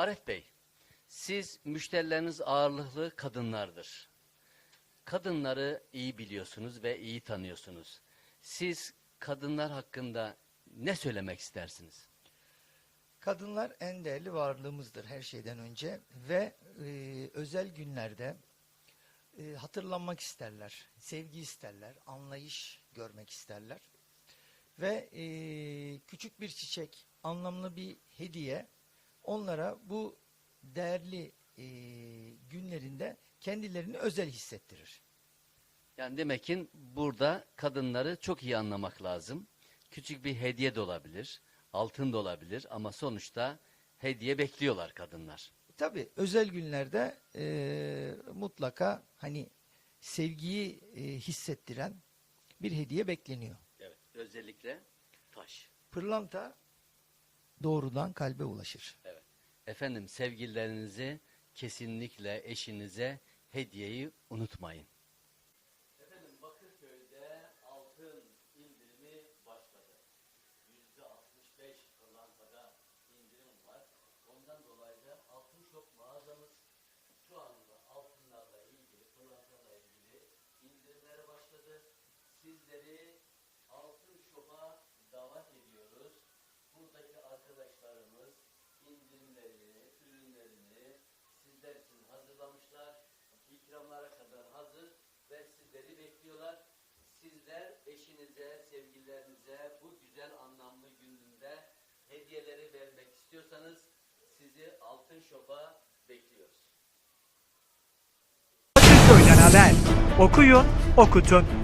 Arif Bey, siz müşterileriniz ağırlıklı kadınlardır. Kadınları iyi biliyorsunuz ve iyi tanıyorsunuz. Siz kadınlar hakkında ne söylemek istersiniz? Kadınlar en değerli varlığımızdır her şeyden önce ve e, özel günlerde e, hatırlanmak isterler, sevgi isterler, anlayış görmek isterler. Ve e, küçük bir çiçek, anlamlı bir hediye onlara bu değerli e, günlerinde kendilerini özel hissettirir. Yani demek ki burada kadınları çok iyi anlamak lazım. Küçük bir hediye de olabilir, altın da olabilir ama sonuçta hediye bekliyorlar kadınlar. Tabii özel günlerde e, mutlaka hani sevgiyi e, hissettiren bir hediye bekleniyor. Evet, özellikle taş. Pırlanta doğrudan kalbe ulaşır. Evet. Efendim sevgililerinizi kesinlikle eşinize hediyeyi unutmayın. Efendim Bakırköy'de altın indirimi başladı. Yüzde 65 pırlantada indirim var. Ondan dolayı da Altın Şok mağazamız şu anda altınlarla ilgili, pırlantalarla ilgili indirimlere başladı. Sizleri Sizler eşinize, sevgililerinize bu güzel anlamlı gününde hediyeleri vermek istiyorsanız sizi Altın Şok'a bekliyoruz. Okuyun, okutun.